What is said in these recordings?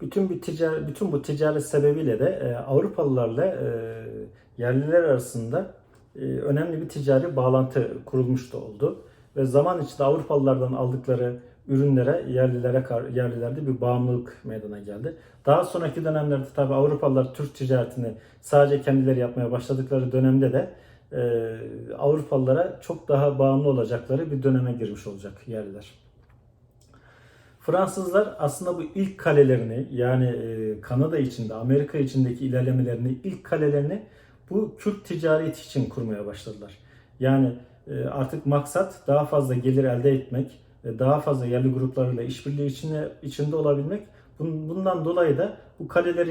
Bütün bir ticari, bütün bu ticaret sebebiyle de e, Avrupalılarla e, yerliler arasında e, önemli bir ticari bağlantı kurulmuş da oldu ve zaman içinde Avrupalılardan aldıkları ürünlere yerlilere yerlilerde bir bağımlılık meydana geldi. Daha sonraki dönemlerde tabii Avrupalılar Türk ticaretini sadece kendileri yapmaya başladıkları dönemde de e, Avrupalılara çok daha bağımlı olacakları bir döneme girmiş olacak yerliler. Fransızlar aslında bu ilk kalelerini yani e, Kanada içinde, Amerika içindeki ilerlemelerini, ilk kalelerini bu Kürt ticareti için kurmaya başladılar. Yani e, artık maksat daha fazla gelir elde etmek, e, daha fazla yerli gruplarıyla işbirliği içinde, içinde olabilmek. Bun- Bundan dolayı da bu kaleleri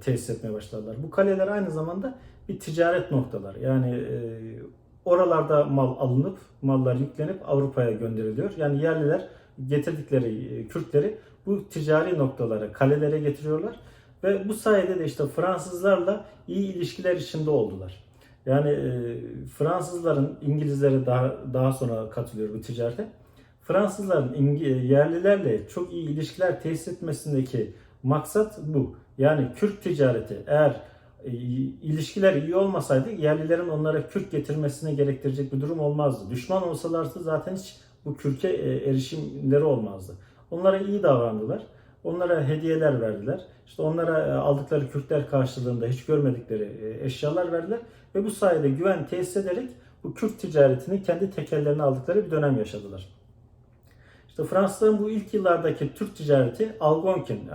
tesis etmeye başladılar. Bu kaleler aynı zamanda bir ticaret noktaları. Yani oralarda mal alınıp, mallar yüklenip Avrupa'ya gönderiliyor. Yani yerliler getirdikleri e, Kürtleri bu ticari noktalara, kalelere getiriyorlar. Ve bu sayede de işte Fransızlarla iyi ilişkiler içinde oldular. Yani e, Fransızların İngilizlere daha daha sonra katılıyor bu ticarete. Fransızların e, yerlilerle çok iyi ilişkiler tesis etmesindeki maksat bu. Yani Kürt ticareti eğer e, ilişkiler iyi olmasaydı yerlilerin onlara Kürt getirmesine gerektirecek bir durum olmazdı. Düşman olsalardı zaten hiç bu Kürt'e e, erişimleri olmazdı. Onlara iyi davrandılar. Onlara hediyeler verdiler. İşte onlara e, aldıkları Kürtler karşılığında hiç görmedikleri e, eşyalar verdiler. Ve bu sayede güven tesis ederek bu Kürt ticaretini kendi tekellerine aldıkları bir dönem yaşadılar. İşte Fransızların bu ilk yıllardaki Türk ticareti Algonkin,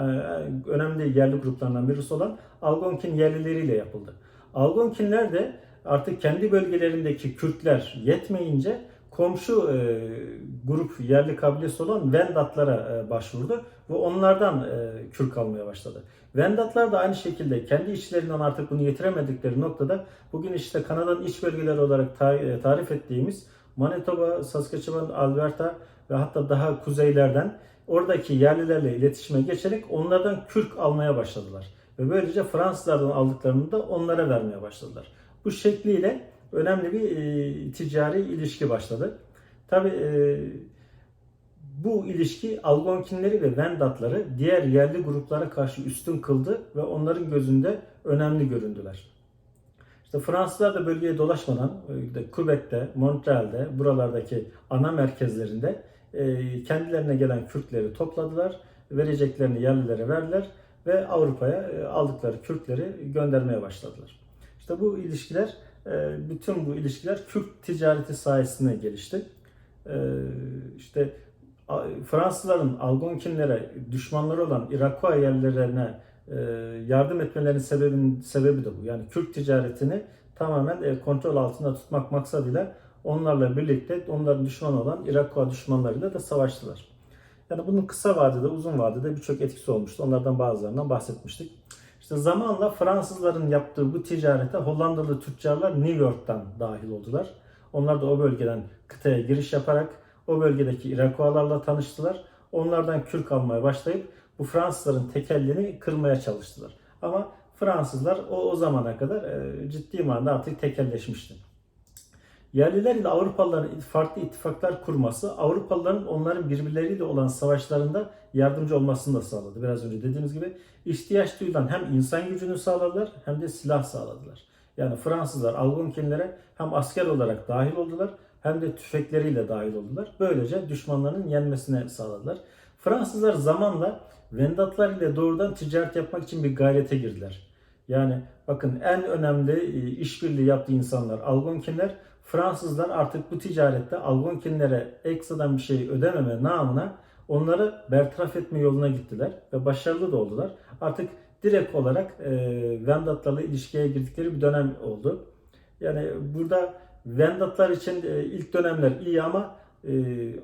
önemli yerli gruplarından birisi olan Algonkin yerlileriyle yapıldı. Algonkinler de artık kendi bölgelerindeki Kürtler yetmeyince komşu e, grup yerli kabilesi olan Vendatlara e, başvurdu ve onlardan e, kürk almaya başladı. Vendatlar da aynı şekilde kendi içlerinden artık bunu yetiremedikleri noktada bugün işte Kanada'nın iç bölgeleri olarak ta- e, tarif ettiğimiz Manitoba, Saskatchewan, Alberta ve hatta daha kuzeylerden oradaki yerlilerle iletişime geçerek onlardan kürk almaya başladılar. Ve böylece Fransızlardan aldıklarını da onlara vermeye başladılar. Bu şekliyle önemli bir e, ticari ilişki başladı. Tabi bu ilişki Algonkinleri ve Vendatları diğer yerli gruplara karşı üstün kıldı ve onların gözünde önemli göründüler. İşte Fransızlar da bölgeye dolaşmadan e, Quebec'te, Montreal'de, buralardaki ana merkezlerinde e, kendilerine gelen Kürtleri topladılar, vereceklerini yerlilere verdiler ve Avrupa'ya e, aldıkları Kürtleri göndermeye başladılar. İşte bu ilişkiler, e, bütün bu ilişkiler Kürt ticareti sayesinde gelişti. E, İşte Fransızların Algonkinlere düşmanları olan Iroquois yerlilerine e, yardım etmelerinin sebebin, sebebi de bu. Yani Kürt ticaretini tamamen e, kontrol altında tutmak maksadıyla onlarla birlikte onların düşmanı olan Iroquois düşmanlarıyla da savaştılar. Yani bunun kısa vadede, uzun vadede birçok etkisi olmuştu. Onlardan bazılarından bahsetmiştik. İşte zamanla Fransızların yaptığı bu ticarete Hollandalı tüccarlar New York'tan dahil oldular. Onlar da o bölgeden kıtaya giriş yaparak o bölgedeki Iroquoislarla tanıştılar. Onlardan kürk almaya başlayıp bu Fransızların tekelliğini kırmaya çalıştılar. Ama Fransızlar o, o zamana kadar e, ciddi manada artık tekelleşmişti. Yerliler ile Avrupalıların farklı ittifaklar kurması Avrupalıların onların birbirleriyle olan savaşlarında yardımcı olmasını da sağladı. Biraz önce dediğimiz gibi ihtiyaç duyulan hem insan gücünü sağladılar hem de silah sağladılar. Yani Fransızlar Algonkinlere hem asker olarak dahil oldular hem de tüfekleriyle dahil oldular. Böylece düşmanlarının yenmesine sağladılar. Fransızlar zamanla Vendatlar ile doğrudan ticaret yapmak için bir gayrete girdiler. Yani bakın en önemli e, işbirliği yaptığı insanlar Algonkinler. Fransızlar artık bu ticarette Algonkinlere ekstradan bir şey ödememe namına onları bertaraf etme yoluna gittiler ve başarılı da oldular. Artık direkt olarak e, Vendatlarla ilişkiye girdikleri bir dönem oldu. Yani burada Vendatlar için e, ilk dönemler iyi ama e,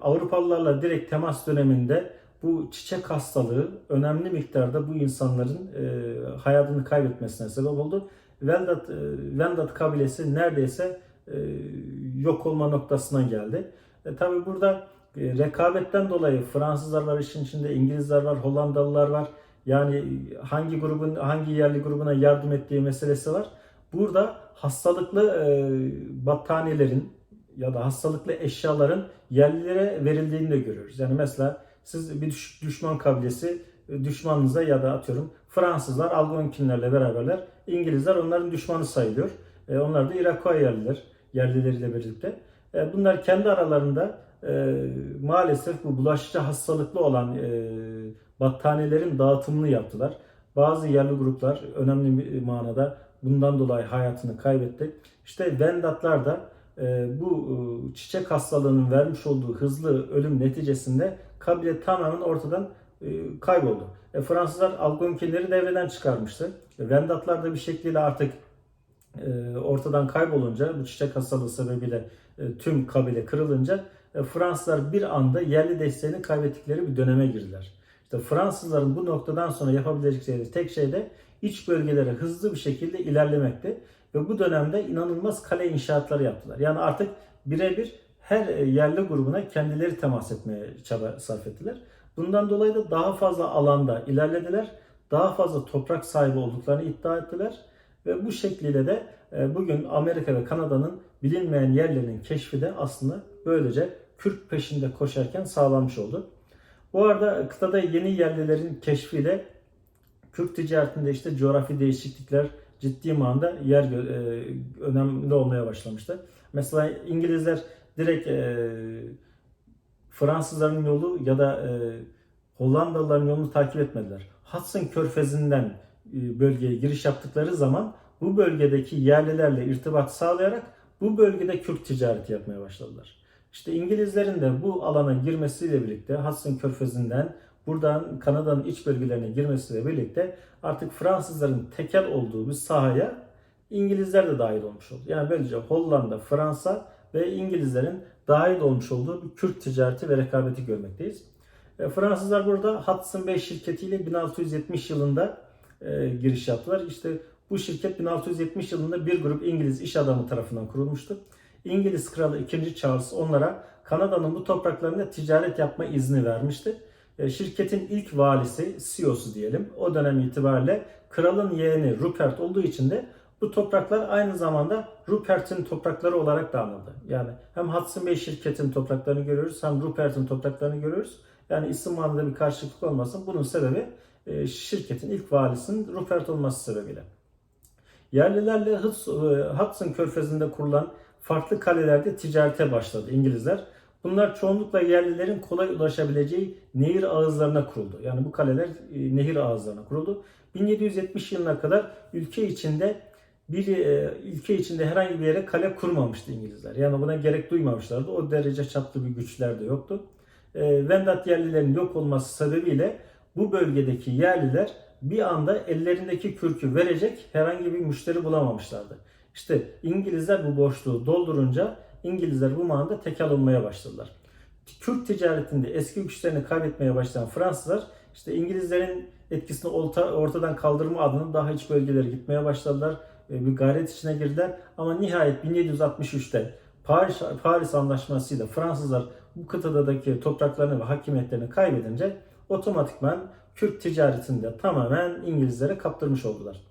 Avrupalılarla direkt temas döneminde bu çiçek hastalığı önemli miktarda bu insanların e, hayatını kaybetmesine sebep oldu. Vendat, e, Vendat kabilesi neredeyse e, yok olma noktasına geldi. E, Tabi burada e, rekabetten dolayı Fransızlar var işin içinde, İngilizler var, Hollandalılar var. Yani hangi grubun hangi yerli grubuna yardım ettiği meselesi var. Burada hastalıklı e, battaniyelerin ya da hastalıklı eşyaların yerlilere verildiğini de görüyoruz. Yani mesela siz bir düş- düşman kabilesi e, düşmanınıza ya da atıyorum Fransızlar Algonkinlerle beraberler. İngilizler onların düşmanı sayılıyor. E, onlar da Iroquois yerliler, yerlileriyle birlikte. E, bunlar kendi aralarında e, maalesef bu bulaşıcı hastalıklı olan e, battaniyelerin dağıtımını yaptılar. Bazı yerli gruplar önemli bir manada bundan dolayı hayatını kaybetti. İşte Vendatlar da e, bu çiçek hastalığının vermiş olduğu hızlı ölüm neticesinde kabile tamamen ortadan kayboldu. E, Fransızlar Algonkinleri devreden çıkarmıştı. E, Vendatlar da bir şekliyle artık ortadan kaybolunca bu çiçek hastalığı sebebiyle e, tüm kabile kırılınca e, Fransızlar bir anda yerli desteğini kaybettikleri bir döneme girdiler. İşte Fransızların bu noktadan sonra yapabilecekleri tek şey de iç bölgelere hızlı bir şekilde ilerlemekti. Ve bu dönemde inanılmaz kale inşaatları yaptılar. Yani artık birebir her e, yerli grubuna kendileri temas etmeye çaba sarf ettiler. Bundan dolayı da daha fazla alanda ilerlediler. Daha fazla toprak sahibi olduklarını iddia ettiler. Ve bu şekliyle de e, bugün Amerika ve Kanada'nın bilinmeyen yerlerinin keşfi de aslında böylece Kürk peşinde koşarken sağlanmış oldu. Bu arada kıtada yeni yerlilerin keşfiyle Kürk ticaretinde işte coğrafi değişiklikler ciddi manada yer e, önemli olmaya başlamıştı. Mesela İngilizler direkt e, Fransızların yolu ya da e, Hollandalıların yolunu takip etmediler. Hudson Körfezi'nden bölgeye giriş yaptıkları zaman bu bölgedeki yerlilerle irtibat sağlayarak bu bölgede Kürt ticareti yapmaya başladılar. İşte İngilizlerin de bu alana girmesiyle birlikte Hudson Körfezi'nden buradan Kanada'nın iç bölgelerine girmesiyle birlikte artık Fransızların tekel olduğu bir sahaya İngilizler de dahil olmuş oldu. Yani böylece Hollanda, Fransa ve İngilizlerin dahil olmuş olduğu bir Kürt ticareti ve rekabeti görmekteyiz. E, Fransızlar burada Hudson Bay şirketiyle 1670 yılında e, giriş yaptılar. İşte bu şirket 1670 yılında bir grup İngiliz iş adamı tarafından kurulmuştu. İngiliz kralı 2. Charles onlara Kanada'nın bu topraklarında ticaret yapma izni vermişti. E, şirketin ilk valisi, CEO'su diyelim, o dönem itibariyle kralın yeğeni Rupert olduğu için de bu topraklar aynı zamanda Rupert'in toprakları olarak da anıldı. Yani hem Hudson Bay şirketin topraklarını görüyoruz hem Rupert'in topraklarını görüyoruz. Yani isim manada bir karşılıklık olmasın. Bunun sebebi şirketin ilk valisinin Rupert olması sebebiyle. Yerlilerle Hudson Körfezi'nde kurulan farklı kalelerde ticarete başladı İngilizler. Bunlar çoğunlukla yerlilerin kolay ulaşabileceği nehir ağızlarına kuruldu. Yani bu kaleler e, nehir ağızlarına kuruldu. 1770 yılına kadar ülke içinde bir e, ülke içinde herhangi bir yere kale kurmamıştı İngilizler. Yani buna gerek duymamışlardı. O derece çaplı bir güçler de yoktu. E, Vendat yerlilerin yok olması sebebiyle bu bölgedeki yerliler bir anda ellerindeki kürkü verecek herhangi bir müşteri bulamamışlardı. İşte İngilizler bu boşluğu doldurunca İngilizler bu manada tekel olmaya başladılar. Kürt ticaretinde eski güçlerini kaybetmeye başlayan Fransızlar işte İngilizlerin etkisini ortadan kaldırma adına daha iç bölgelere gitmeye başladılar. Bir gayret içine girdiler. Ama nihayet 1763'te Paris, Paris Anlaşması'yla Fransızlar bu kıtadaki topraklarını ve hakimiyetlerini kaybedince otomatikman Kürt ticaretini de tamamen İngilizlere kaptırmış oldular.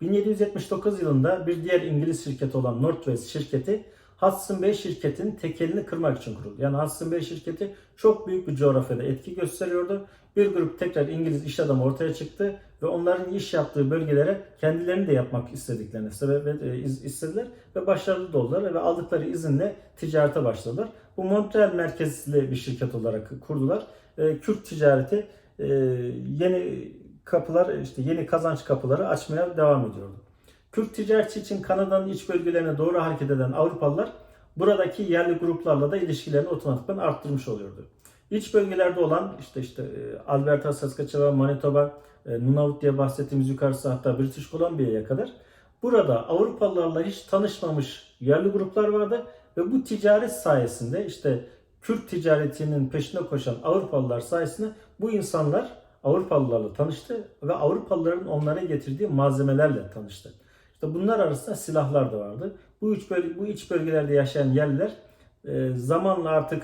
1779 yılında bir diğer İngiliz şirketi olan Northwest şirketi Hudson Bay şirketinin tekelini kırmak için kuruldu. Yani Hudson Bay şirketi çok büyük bir coğrafyada etki gösteriyordu. Bir grup tekrar İngiliz iş adamı ortaya çıktı ve onların iş yaptığı bölgelere kendilerini de yapmak istediklerini sebep e, istediler ve başarılı da oldular ve aldıkları izinle ticarete başladılar. Bu Montreal merkezli bir şirket olarak kurdular. E, Kürt ticareti e, yeni kapılar işte yeni kazanç kapıları açmaya devam ediyordu. Kürt ticareti için Kanada'nın iç bölgelerine doğru hareket eden Avrupalılar buradaki yerli gruplarla da ilişkilerini otomatikman arttırmış oluyordu. İç bölgelerde olan işte işte e, Alberta, Saskatchewan, Manitoba, e, Nunavut diye bahsettiğimiz yukarısı hatta British Columbia'ya kadar burada Avrupalılarla hiç tanışmamış yerli gruplar vardı ve bu ticaret sayesinde işte Kürt ticaretinin peşine koşan Avrupalılar sayesinde bu insanlar Avrupalılarla tanıştı ve Avrupalıların onlara getirdiği malzemelerle tanıştı. İşte bunlar arasında silahlar da vardı. Bu iç, bölge, bu iç bölgelerde yaşayan yerliler e, zamanla artık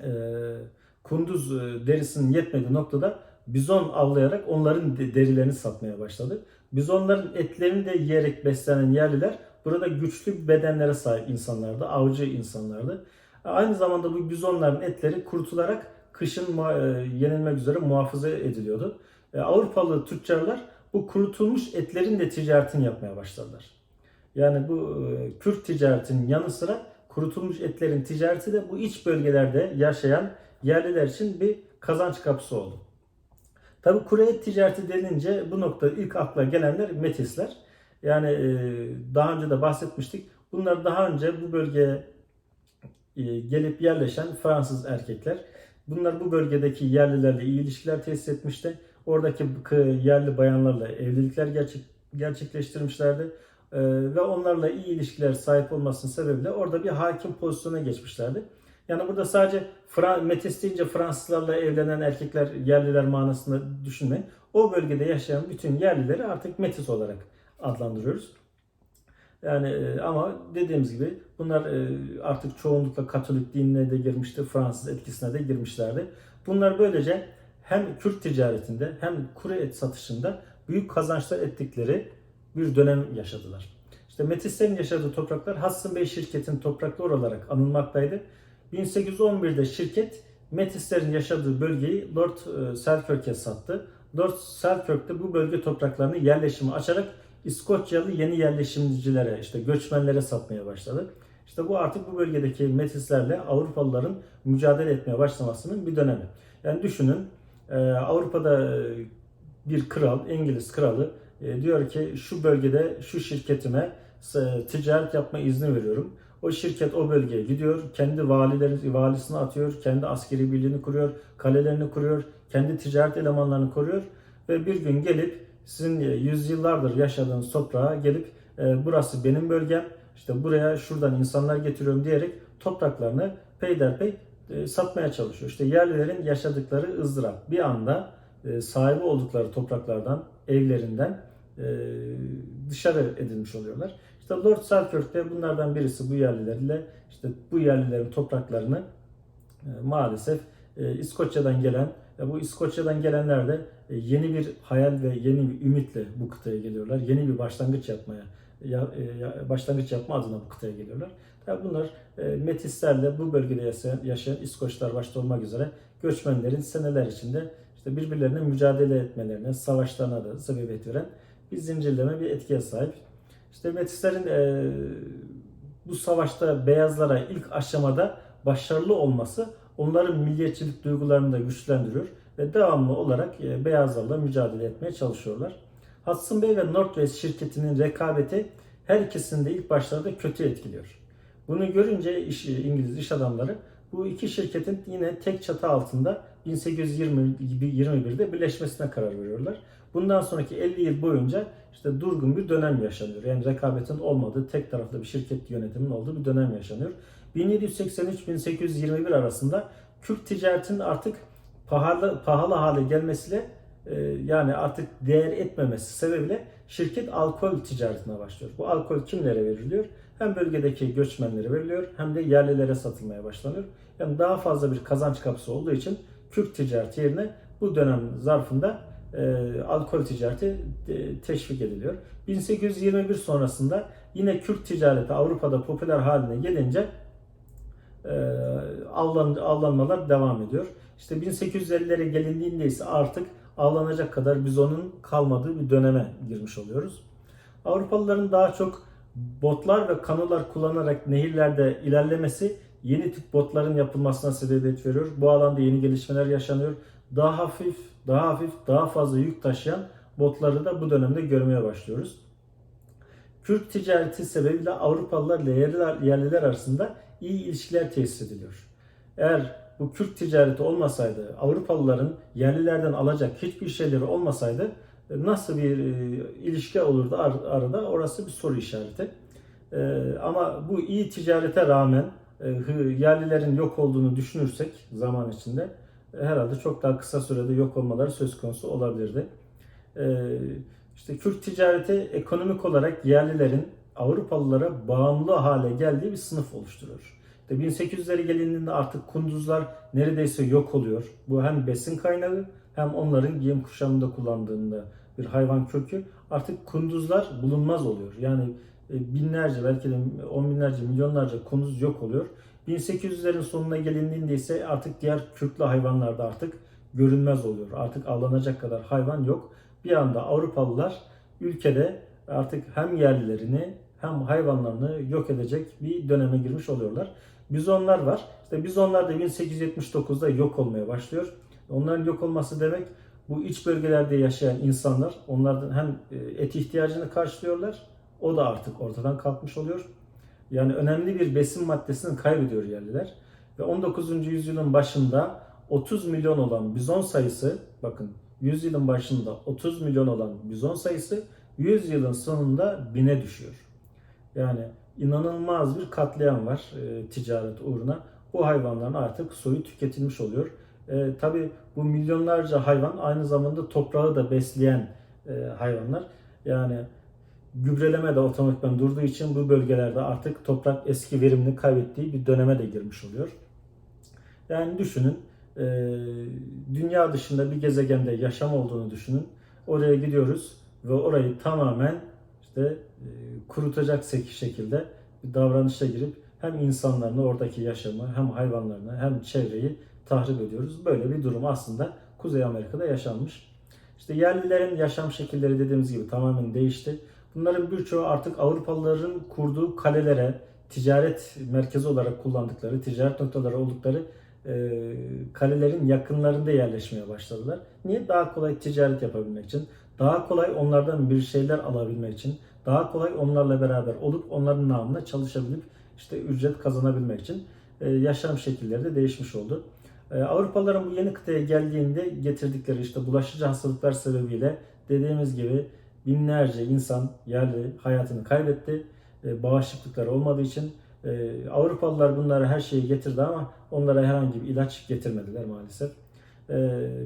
e, kunduz e, derisinin yetmediği noktada bizon avlayarak onların derilerini satmaya başladı. Bizonların etlerini de yiyerek beslenen yerliler burada güçlü bedenlere sahip insanlardı, avcı insanlardı. Aynı zamanda bu bizonların etleri kurutularak kışın e, yenilmek üzere muhafaza ediliyordu. E, Avrupalı tüccarlar bu kurutulmuş etlerin de ticaretini yapmaya başladılar. Yani bu Kürt ticaretinin yanı sıra kurutulmuş etlerin ticareti de bu iç bölgelerde yaşayan yerliler için bir kazanç kapısı oldu. Tabi kuru et ticareti denince bu noktada ilk akla gelenler metisler. Yani e, daha önce de bahsetmiştik. Bunlar daha önce bu bölgeye e, gelip yerleşen Fransız erkekler. Bunlar bu bölgedeki yerlilerle iyi ilişkiler tesis etmişti. Oradaki yerli bayanlarla evlilikler gerçek, gerçekleştirmişlerdi. E, ve onlarla iyi ilişkiler sahip olmasının sebebiyle orada bir hakim pozisyona geçmişlerdi. Yani burada sadece Fra Metis deyince Fransızlarla evlenen erkekler yerliler manasında düşünmeyin. O bölgede yaşayan bütün yerlileri artık Metis olarak adlandırıyoruz. Yani e, ama dediğimiz gibi bunlar e, artık çoğunlukla Katolik dinine de girmişti, Fransız etkisine de girmişlerdi. Bunlar böylece hem Kürt ticaretinde hem kuru et satışında büyük kazançlar ettikleri bir dönem yaşadılar. İşte Metislerin yaşadığı topraklar Hudson Bay şirketin toprakları olarak anılmaktaydı. 1811'de şirket Metislerin yaşadığı bölgeyi Lord e, Selkirk'e sattı. Lord Selkirk de bu bölge topraklarını yerleşimi açarak İskoçyalı yeni yerleşimcilere, işte göçmenlere satmaya başladı. İşte bu artık bu bölgedeki Metislerle Avrupalıların mücadele etmeye başlamasının bir dönemi. Yani düşünün e, Avrupa'da e, bir kral, İngiliz kralı e, diyor ki şu bölgede şu şirketime e, ticaret yapma izni veriyorum. O şirket o bölgeye gidiyor, kendi valilerin valisini atıyor, kendi askeri birliğini kuruyor, kalelerini kuruyor, kendi ticaret elemanlarını koruyor ve bir gün gelip sizin e, yüzyıllardır yaşadığınız toprağa gelip burası benim bölgem, işte buraya şuradan insanlar getiriyorum diyerek topraklarını peyderpey satmaya çalışıyor. İşte yerlilerin yaşadıkları ızdırap bir anda sahibi oldukları topraklardan, evlerinden dışarı edilmiş oluyorlar. İşte Lord Selkirk de bunlardan birisi bu yerlilerle işte bu yerlilerin topraklarını e, maalesef e, İskoçya'dan gelen bu İskoçya'dan gelenler de e, yeni bir hayal ve yeni bir ümitle bu kıtaya geliyorlar. Yeni bir başlangıç yapmaya ya, e, ya- başlangıç yapma adına bu kıtaya geliyorlar. Tabi bunlar e, Metislerle bu bölgede yaşayan, yaşayan İskoçlar başta olmak üzere göçmenlerin seneler içinde işte birbirlerine mücadele etmelerine, savaşlarına da sebebiyet veren bir zincirleme bir etkiye sahip. İşte Metislerin e, bu savaşta beyazlara ilk aşamada başarılı olması onların milliyetçilik duygularını da güçlendiriyor ve devamlı olarak e, beyazlarla mücadele etmeye çalışıyorlar. Hudson Bay ve Northwest şirketinin rekabeti her ikisini de ilk başlarda kötü etkiliyor. Bunu görünce iş, İngiliz iş adamları bu iki şirketin yine tek çatı altında 1821'de birleşmesine karar veriyorlar. Bundan sonraki 50 yıl boyunca işte durgun bir dönem yaşanıyor. Yani rekabetin olmadığı, tek taraflı bir şirket yönetiminin olduğu bir dönem yaşanıyor. 1783-1821 arasında Kürt ticaretinin artık pahalı pahalı hale gelmesiyle e, yani artık değer etmemesi sebebiyle şirket alkol ticaretine başlıyor. Bu alkol kimlere veriliyor? Hem bölgedeki göçmenlere veriliyor hem de yerlilere satılmaya başlanıyor. Yani daha fazla bir kazanç kapısı olduğu için Kürt ticareti yerine bu dönem zarfında e, alkol ticareti e, teşvik ediliyor. 1821 sonrasında yine Kürt ticareti Avrupa'da popüler haline gelince e, avlan, avlanmalar devam ediyor. İşte 1850'lere gelindiğinde ise artık avlanacak kadar bizonun kalmadığı bir döneme girmiş oluyoruz. Avrupalıların daha çok botlar ve kanolar kullanarak nehirlerde ilerlemesi yeni tip botların yapılmasına sebebiyet veriyor. Bu alanda yeni gelişmeler yaşanıyor. Daha hafif, daha hafif, daha fazla yük taşıyan botları da bu dönemde görmeye başlıyoruz. Kürt ticareti sebebiyle Avrupalılarla yerliler, yerliler arasında iyi ilişkiler tesis ediliyor. Eğer bu Kürt ticareti olmasaydı, Avrupalıların yerlilerden alacak hiçbir şeyleri olmasaydı e, nasıl bir e, ilişki olurdu ar- arada orası bir soru işareti. E, ama bu iyi ticarete rağmen yerlilerin yok olduğunu düşünürsek zaman içinde herhalde çok daha kısa sürede yok olmaları söz konusu olabilirdi. E, işte Kürt ticareti ekonomik olarak yerlilerin Avrupalılara bağımlı hale geldiği bir sınıf oluşturuyor. İşte 1800'lere gelindiğinde artık kunduzlar neredeyse yok oluyor. Bu hem besin kaynağı hem onların giyim kuşamında kullandığında bir hayvan kökü artık kunduzlar bulunmaz oluyor. Yani e, binlerce belki de on binlerce milyonlarca kunduz yok oluyor. 1800'lerin sonuna gelindiğinde ise artık diğer kürklü hayvanlar da artık görünmez oluyor. Artık avlanacak kadar hayvan yok. Bir anda Avrupalılar ülkede artık hem yerlilerini hem hayvanlarını yok edecek bir döneme girmiş oluyorlar. Bizonlar var. İşte bizonlar da 1879'da yok olmaya başlıyor. Onların yok olması demek bu iç bölgelerde yaşayan insanlar onlardan hem e, et ihtiyacını karşılıyorlar. O da artık ortadan kalkmış oluyor. Yani önemli bir besin maddesini kaybediyor yerliler. Ve 19. yüzyılın başında 30 milyon olan bizon sayısı bakın 100 yılın başında 30 milyon olan bizon sayısı 100 yılın sonunda bine düşüyor. Yani inanılmaz bir katliam var e, ticaret uğruna. Bu hayvanların artık soyu tüketilmiş oluyor. E, Tabi bu milyonlarca hayvan aynı zamanda toprağı da besleyen e, hayvanlar. Yani gübreleme de otomatikman durduğu için bu bölgelerde artık toprak eski verimini kaybettiği bir döneme de girmiş oluyor. Yani düşünün e, dünya dışında bir gezegende yaşam olduğunu düşünün. Oraya gidiyoruz ve orayı tamamen işte e, kurutacak şekilde bir davranışa girip hem insanlarını oradaki yaşamı hem hayvanlarını hem çevreyi tahrip ediyoruz. Böyle bir durum aslında Kuzey Amerika'da yaşanmış. İşte yerlilerin yaşam şekilleri dediğimiz gibi tamamen değişti. Bunların birçoğu artık Avrupalıların kurduğu kalelere, ticaret merkezi olarak kullandıkları, ticaret noktaları oldukları e, kalelerin yakınlarında yerleşmeye başladılar. Niye? Daha kolay ticaret yapabilmek için, daha kolay onlardan bir şeyler alabilmek için, daha kolay onlarla beraber olup onların namına çalışabilip işte ücret kazanabilmek için e, yaşam şekilleri de değişmiş oldu. E, Avrupalıların bu yeni kıtaya geldiğinde getirdikleri işte bulaşıcı hastalıklar sebebiyle dediğimiz gibi binlerce insan yerli hayatını kaybetti. E, bağışıklıkları olmadığı için e, Avrupalılar bunlara her şeyi getirdi ama onlara herhangi bir ilaç getirmediler maalesef. E,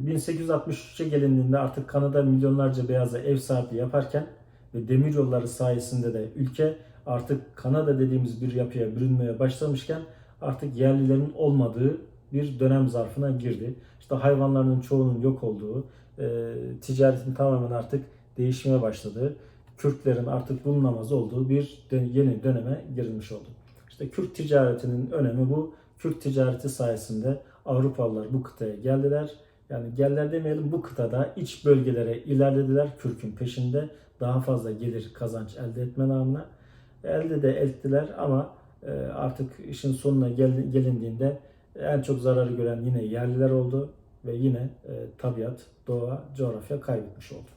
1863'e gelindiğinde artık Kanada milyonlarca beyaza ev sahipliği yaparken ve demir yolları sayesinde de ülke artık Kanada dediğimiz bir yapıya bürünmeye başlamışken artık yerlilerin olmadığı bir dönem zarfına girdi. İşte hayvanların çoğunun yok olduğu, e, ticaretin tamamen artık değişmeye başladığı, Kürtlerin artık bulunamaz olduğu bir yeni döneme girilmiş oldu. İşte Kürt ticaretinin önemi bu. Kürt ticareti sayesinde Avrupalılar bu kıtaya geldiler. Yani geldiler demeyelim bu kıtada iç bölgelere ilerlediler Kürk'ün peşinde. Daha fazla gelir kazanç elde etme namına. Elde de ettiler ama e, artık işin sonuna gel- gelindiğinde en çok zararı gören yine yerliler oldu ve yine e, tabiat, doğa, coğrafya kaybetmiş oldu.